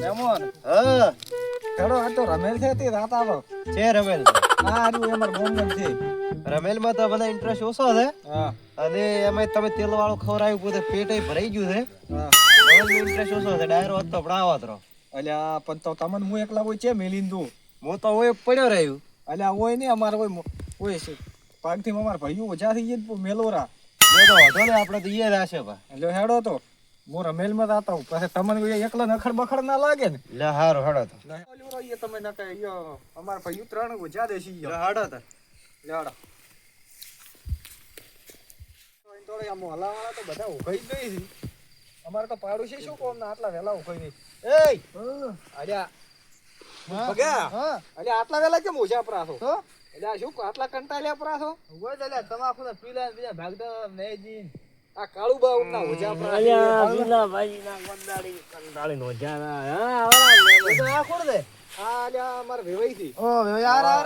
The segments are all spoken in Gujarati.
મેમોન હા. હેડો આ તો રમેલ છે તે રાત આવો. છે રમેલ. આ આર્યું અમાર ગોમગમ છે. તો બધા ઇન્ટરેસ્ટ ઓછો છે. અને એમાં તમે તેલ વાળું ખવડાવ્યું પોતે પેટે ભરાઈ ગયું છે. ઇન્ટરેસ્ટ ઓછો છે. ડાયરો હતો પણ આવો તો અલ્યા પણ તો તમને હું એકલા હોય છે મેલીન તું? હું તો હોય પડ્યો રહ્યું. અલ્યા હોય ને અમારે હોય હોય છે. પાકથી અમાર ભાઈઓ ઓછા થઈ ગયા મેલોરા. મેં તો ને આપડે આપણે તો ઈ જ આશે ભા હેડો તો. હું રમેલમાં જતા હું. પછી તમને કોઈ એકલા નખડ બખડ ના લાગે ને? લે હારો હડો તો. ઓલી રો ઈ તમે નકે અમાર ભાઈઓ ત્રણ ઓછા દેશી લે હડો તો. લેવાડો તો થોડી તો બધા ઉઘાઈ જ છે. અમારે તો પાડોશી શું કોમ ના આટલા વહેલા ઉઘાઈ નહીં. એય! અલ્યા. ભગ્યા હા. અલ્યા આટલા વહેલા કેમ ઓછા પરાસો તો? અલ્યા શું આટલા કંટાળ્યા પરાસો હોય અલ્યા તમાકુ ને પીલા બીજા ભાગતા મેજી આ કાળુ બા ના ઓછા અલ્યા પરાસો ભાઈ ના જાના હા તો આ કોણ દે આ અલ્યા વેવાઈ થી ઓ આ બા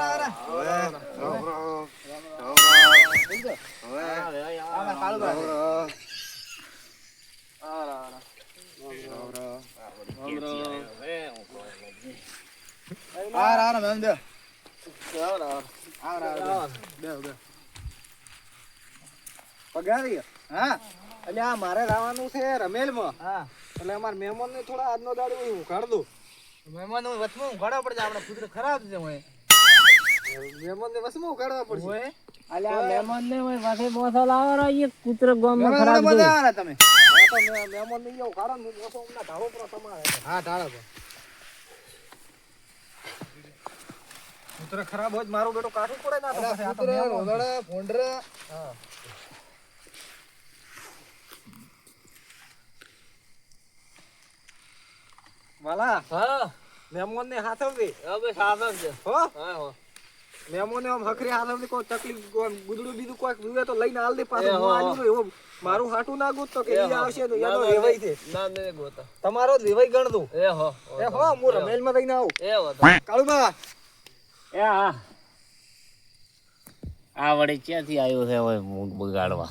આ રા મેમ દે. આ પગારી હા. અલ્યા મારે રાવાનું છે રમેલમાં. હા. એટલે અમારા મહેમાન ને થોડા આજનો દાડો હું ઉઘાડ દઉં. મહેમાન હું વચમાં ઉઘાડવા પડશે આપણે પુત્ર ખરાબ છે હોય મહેમાન ને વસમાં ઉઘાડવા પડશે. હોય પાસે બોસો લાવો રો એ કૂતરો ગોમ ખરાબ તમે. આ તો મહેમાન ને અહીંયા ઉઘાડો ને હું મોસો હમણાં ઢાળો પર તમારે. હા પુત્ર ખરાબ હોય મારો બેટો કાઢવું પડે ના પુત્ર મહેમાન છે. હા. વાલા હા. મહેમાન ને હાથવવી હવે છે હો? હા હો. મહેમાન આમ હખરી હાથવવી કોઈ તકલીફ કોઈ ગુદડું બીજું કોઈ જુએ તો લઈને હાલ દે પાછો. હું એવો મારું હાટું ના ગુત તો કે ઈ આવશે તો ના, એનો ના, ના ને ગોતા. તમારો જ લેવાઈ ગણ દઉં. એ હો એ હો હું રમેલમાં થઈને આવું. એ હો એ આ વળી ક્યાંથી આવ્યો છે હવે બગાડવા?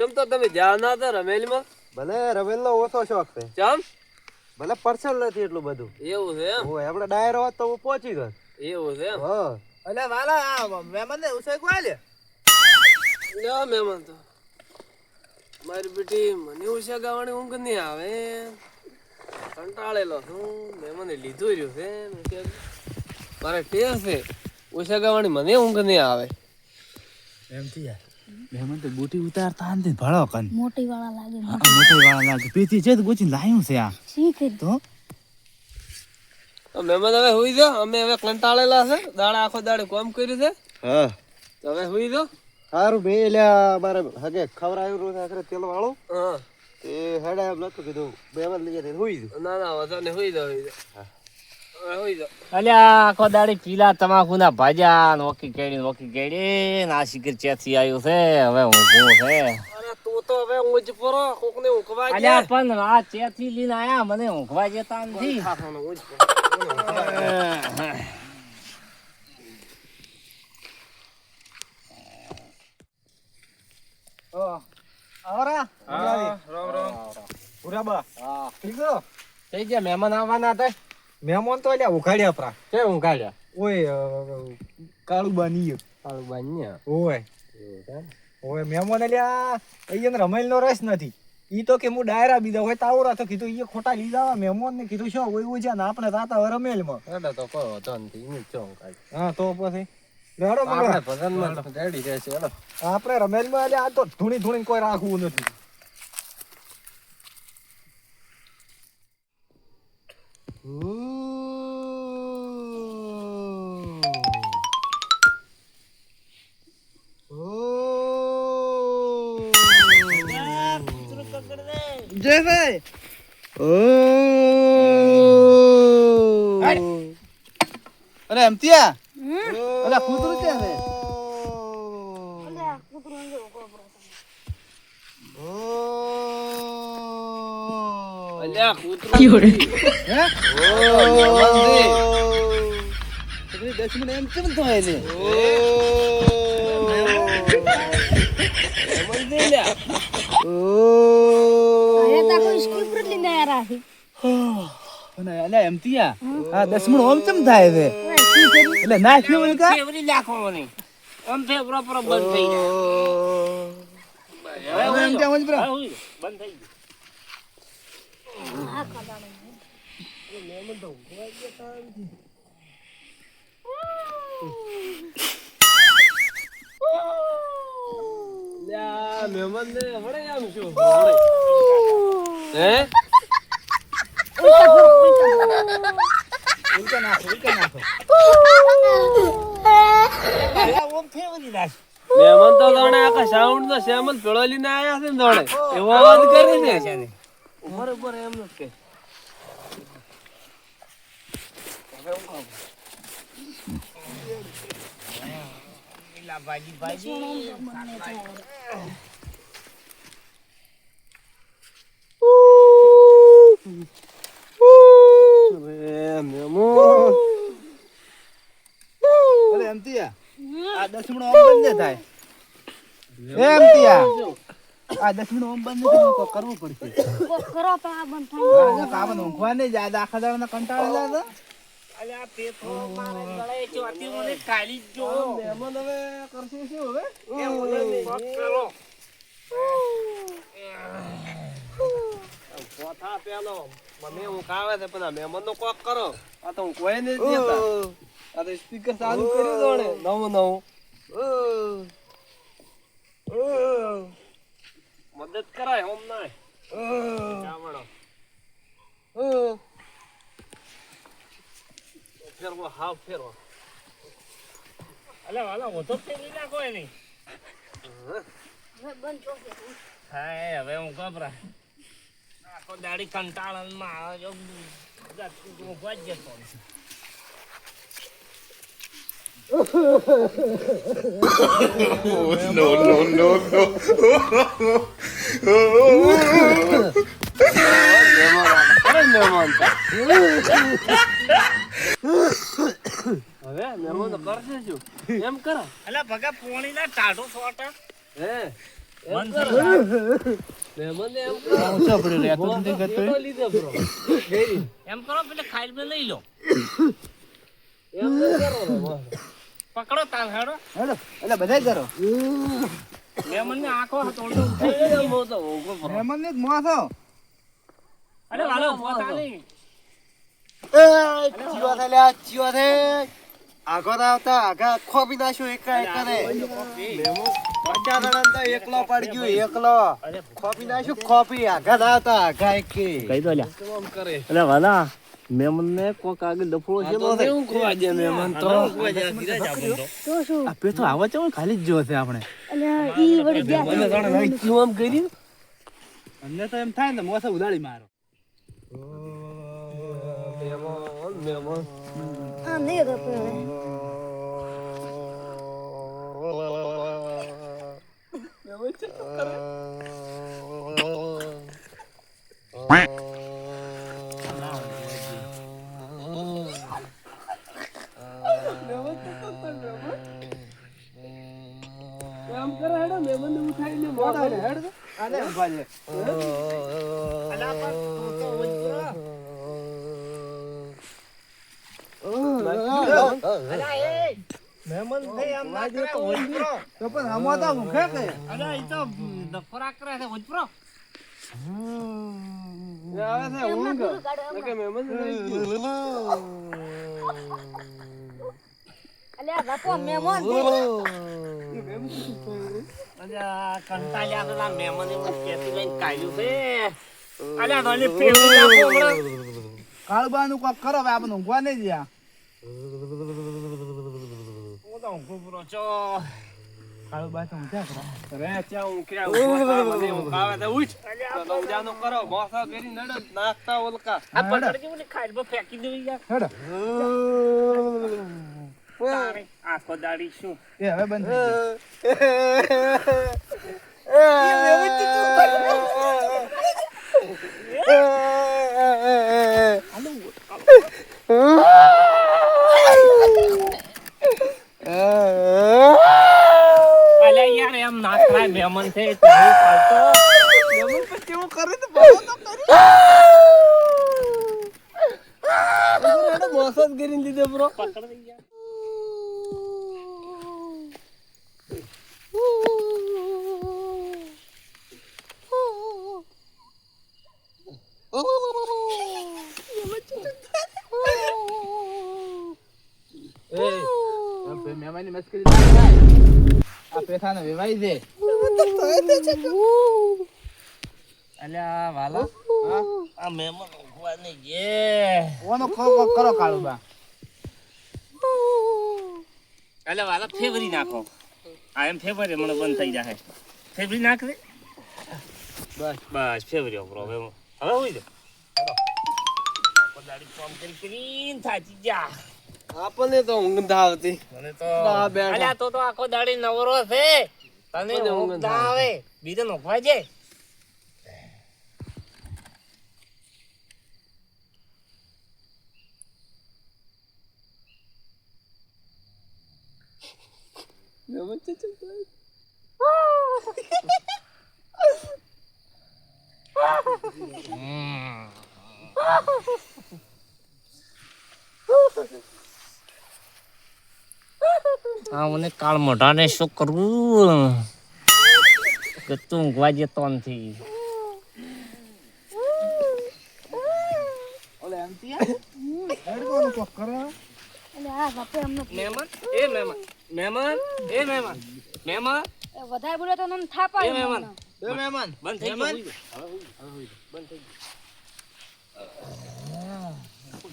ચમ તો તમે જા ના હતા રમેલમાં ભલે રમેલનો ઓછો શોખ છે ચમ ભલે પર્સનલ નથી એટલું બધું એવું છે એમ હું આપણે ડાયરો હોત તો હું પહોંચી ગયો એવું છે એમ હા અલે વાલા આ મહેમાન ને ઉસે કોઈ લે મહેમાન તો મારી બેટી મને ઉષા ગાવાની ઊંઘ નહીં આવે કંટાળેલો છું મહેમાને લીધું રહ્યું છે મેં મારે ટેવ છે ઓછા ગાવાની મને ઊંઘ નહીં આવે. એમ થી યાર. મહેમાન તો બુટી ઉતારતા ને ભળો કન. મોટી વાળા લાગે મોટી વાળા લાગે. પેથી છે તો ગોચી લાયું છે આ. શીખ તો? તો મહેમાન હવે હોઈ જો અમે હવે કંટાળેલા છે. દાડા આખો દાડે કામ કર્યું છે. હા. તો હવે હોઈ જો સારું બે લ્યા મારે હગે ખવરાયું છે આખરે તેલ વાળો હા. તે હેડા એમ નતું કીધું. બે વાર લઈ જઈને હોઈ જો ના ના વાંધો ને હુઈ જાઓ હુઈ હુઈ જાઓ અલ્યા આખો દાડી પીલા તમાકુ ના ભાજા નોકી કેડી નોકી કેડી ના ચેથી આવ્યું છે હવે ઊંઘું છે. તું તો હવે ઊંચ પરો કોકને ઊંઘવા અલ્યા પણ આ ચેથી લઈને આયા મને ઊંઘવા જતા નથી. ખાવાનું ઊંચ પરો. આવરા? પુરાબા ઠીક છો? થઈ ગયા મહેમાન આવવાના હતા. મહેમાન તો અલ્યા ઉઘાડ્યા પરા. કે ઊંઘાડ્યા ઓય કાળુ ની તારું બાન્યા ઓય. ઓય મહેમાન અલ્યા અહીંયા રમેલ નો રસ નથી. ઈ તો કે હું ડાયરા બીજા હોય તાવરા તો કીધું ઈ ખોટા લીધા મહેમાન ને કીધું શું હોય છે ને આપણે રાતા રમેલમાં એટલે તો કહો તો નથી એનું ચો હા તો પછી. લેડો આપણે મંગળા ભજનમાં રેડી રહેશે હેડો આપણે રમેલમાં અલ્યા આ તો ધૂણી ધૂણી કોઈ રાખવું નથી. જય અરે એમ ત્યાં અરે કૂતરું છે? અલ્યા કૂતરું હે? ઓ છે દસમણ એમ કેમ તા કોઈ સ્કૂલ પર લઈને આયા રાખી અને અલ્યા એમ થયા? આ દસમણ ઓમ કેમ થાય છે? એટલે નાશ હોય કા? ફેવરી નાખવાની આમ ફેવરો પર બંધ થઈ જાય. હવે એમ ત્યાં હોય બરા. બંધ થઈ ગયું. લ્યા મહેમાન ને વળે આમ શું? હે? ઉલટા નાખો ઉલટા નાખો. ઓમ ફેવરી નાખ. મહેમાન તો જાણે આખા સાઉન્ડ તો શ્યામલ પેળો લઈને આયા છે ને જાણે એવો અવાજ કરે છે. ઉપર ઉપર એમ નથી કે. ભાજી ભાજી અરે કંટાળા અલ્યા પેથો મારે ગળે ચોથી મને કાલી જો મહેમાન હવે કરશું શું હવે? એ મને મત પેલો. મને હું કાવે છે પણ આ મહેમાન નો કોક કરો. આ તો હું કોઈ નહીં દેતા. આ તો સ્પીકર ચાલુ કર્યું જાણે નવું નવું. મદદ કરાય હોમ નાય ચાવડો ફેરવો હાવ ફેરવો. અલ્યા વાલા નાખો નહીં હવે બંધ છો હા હવે હું ગભરા આખો દાડી કંટાળનમાં આવે જો ઊંઘવા જ જતો અરે મહેમાન તો. હવે મહેમાન કરશે શું? એમ કરો. અલ્યા ભગા પોણીના ટાઢો સોટા હે. એમ બંધ કરો. પેલો ખાઈ લઈ લો. એમ ન કરો ને વાહ. પકડો તાલ હેડો. હેડો એટલે બધાય કરો. મેં મને આંખો તોડતો ને અરે વાલો પોતા નહીં એ જીવા થે લ્યા જીવા થે. આગો ના આવતા આગા ખોપી નાખ્યો એકા એકા તો એકલો પડી ગયો એકલો. ખોપી નાખ્યું ખોપી આગા ના આવતા આગા એકે. કઈ દો લ્યા. કેમ કરે? અરે વાલા મેમન ને કોક આગળ ડફળો છે તો કેવું ખોવા દે મેમન તો તો. શું આ પેથો આવો છે ખાલી જ જોશે આપણે. અલ્યા ઈ વળી ગયા કેવું આમ કર્યું. અમને તો એમ થાય ને મોસા ઉડાડી મારો મેમન મહેમાન આમ નહીં ગપે હવે એમ કરે હેડો મહેમાન ભાઈ આમ ના કરે ઉજપરો તો પણ હમો તો ઊંઘે કે? અરે ઈ તો દફરા કરે છે ઉજપરો આવે છે ઊંઘ. પૂરું કાઢો તો કે મહેમાન ને લઈ ગયું. અલ્યા બાપો મહેમાન અલ્યા કંટાળ્યા કેતી લઈને કાઢ્યું અલ્યા કાળબાનું કોક કરો હવે આપણે ઊંઘવા નહીં જ્યાં ઊંઘું પૂરો છો કાળબા તો ઊંઘ્યા કરો અરે ત્યાં ઊંઘ્યા ઊંઘવા ઊંઘ આવે છે ઉઠ તો નવજાનું કરો મોસા કરી નડે નાસ્તા ઓલકા આ પકડજે મને બો ફેંકી દેવી યાર હેડો આખો દાડી શું એ હવે બંધ થઈ મહેમાન છે એટલે હું પાડતો. મહેમાન પછી કેવું કરે તો તો કરી કરીને લીધો બ્રો પકડી ગયા. કરાય આ પેથાને વેવાઈ દે અલ્યા વાલા. આ મહેમાન ઊંઘવા નહીં ઓનો ખો ખો કરો કાળુબા. અલ્યા વાલા ફેવરી નાખો. આ એમ ફેવરી મને બંધ થઈ જાય ફેવરી નાખ દે બસ. બસ ફેવરી હવે હવે દે દાડી કામ કરી કરીને થાકી જા આપણને તો ઊંઘ આવતી. મને તો અલ્યા તો તો આખો દાડી નવરો છે. તને મને ઊંઘ ઊંઘ ના ના આવે બીજે નોખવા જાય મહેમાન છે છે તો હા મને કાળ મોઢાને શું કરવું? કે તું ઊંઘવા જતો નથી. ઓલે એમતી હેડકોનો કોક કરો? એટલે આ બાપે અમને મહેમાન એ મહેમાન મહેમાન એ મહેમાન મહેમાન એ વધારે બોલે તો થાપા એ મહેમાન એ મહેમાન બંધ થઈ ગયું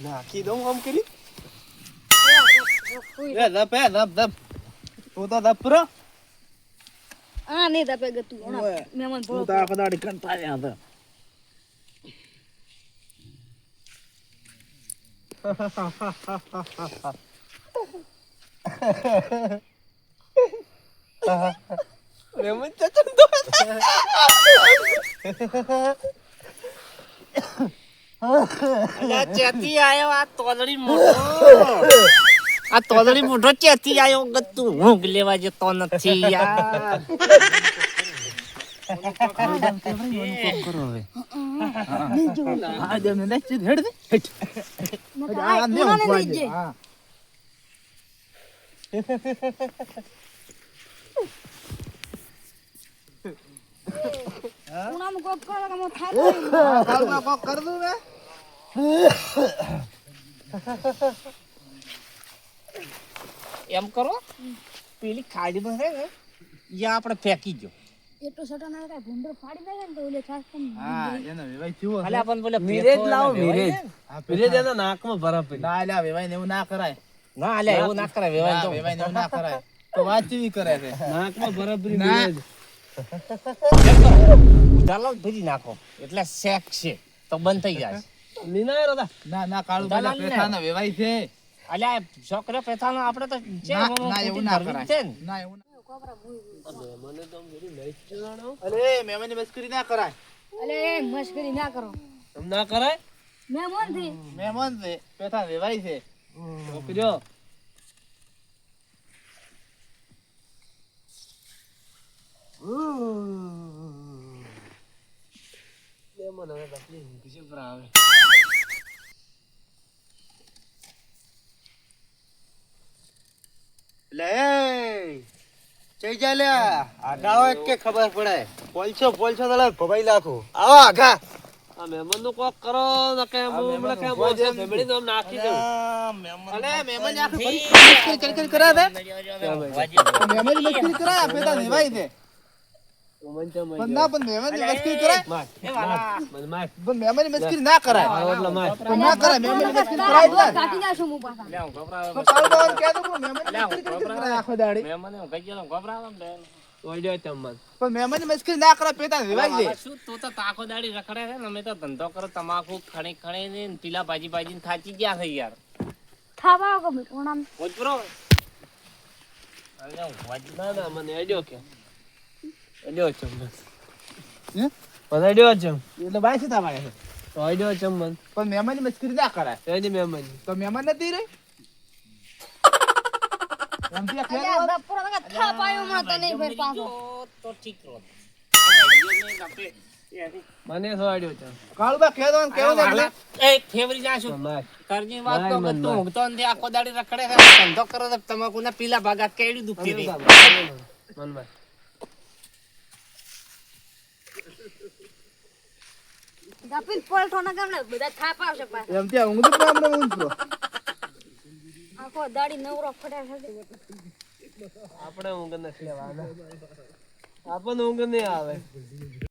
નાખી દઉં આમ કરી? એ ધપ એ ધપ ધપ. તું તો ધપ pro. આ નહીં દપે ગતું મહેમાન તું ભોળો તો આખો દાડી કંટાળ્યા હતા છે છે તો અલ્યા ચેતી આયો આ તોદડી મોટો. આ તોદડી મોઢો ચેતી આવ્યો ગતું ઊંઘ લેવા જતો નથી કરે દઉં એમ કરો પેલી ખાડીમાં છે ને એ આપણે ફેંકી ગયો એટલો સટો ના કાંઈ ભૂંડો ફાડી દે ને તો ઓલે છાસ કમ હા એનો વેવાય થયો અલ્યા પણ બોલે મિરેજ લાવો મિરેજ. હા, મિરેજ એના નાકમાં ભરા પડી. ના અલ્યા વેવાય ને એવું ના કરાય. ના અલ્યા એવું ના કરાય વેવાય તો. વેવાય ને એવું ના કરાય. તો વાત ચેવી કરે છે? નાકમાં ભરા પડી મિરેજ. ઉધાલો ભરી નાખો. એટલે શેક છે. તો બંધ થઈ જાય લીના રોતા ના ના કાળુ પેલા ને. પેથાનો છે. અલ્યા છોકરો પેથાનો આપણે તો છે ના એવું ના કરાય ના એવું મને તો બધું લઈ જ જવાનો અરે મહેમાનની મસ્કરી ના કરાય. અલે મસ્કરી ના કરો. એમ ના કરાય? મહેમાનથી મહેમાન છે પેથા વેવાઈ છે. છોકરીઓ. તકલીફ છે આવે. લે જઈ જા લે. આગા હોય કે ખબર પડે. પોલછો પોલછો તલે ભવાઈ લાખો. આવો આગા. આ મહેમાનનું કોક કરો ને કે હું કે મોસે ફેમિલી નું નાખી દઉં. અલે મહેમાન આખી કરી કરી કરા બે મહેમાનની મસ્કરી કરાય પેથા વેવાઈ છે મન ચમ પણ ના પણ મહેમાનની મસ્કરી કરાય. માર એ વાલા. મન માર. પણ મહેમાનની મસ્કરી ના કરાય. આવો એટલે માર. પણ ના કરાય મહેમાનની મસ્કરી કરાય એટલે કાઢી નાખું હું પાછા. અલ્યા હું ગભરાવે તો કાળુ બાવાને કહેતો મહેમાનની મસ્કરી કરી કરી કરાય આખો દાડી. મહેમાને હું કહી ગયેલો ને બેન. ઓડ્યો પણ મહેમાનની મસ્કરી ના કરાય પેથા વેવાઈ છે. શું તું તો તાકો દાડી રખડે છે ને? અમે તો ધંધો કરો તમાકુ ખણી ખણી ને પીલા ભાજી ભાજી થાચી ગયા છે યાર. થાપા ગમે ઓજરો ના મને આજો કે. અડ્યો ચમન હે? મને અડ્યો ચમ. એટલે બાય છે તો અડ્યો ચમન પણ મહેમાનની મસ્કરી ના કરાય. એની મહેમાન તો મહેમાન નથી રે? તો તો તો. મને સોડ્યો છે કાળુબા કહેતો ને ને એ ફેવરી નાખશું. કરજી વાત તો તું ઊંઘતો નથી, આખો દાડી રખડે છે, ધંધો કરો તો તમાકુના પીલા ભાગા કેડી દુખતી. મનભાઈ ગપીન પલટો ના ગામને બધા થાપ આવશે પાછા. એમ ત્યાં ઊંઘ તો આપણે ઊંઘ આખો દાડી નવરો ફટાર આપણે ઊંઘ નથી લેવાના. આપણને ઊંઘ નહીં આવે.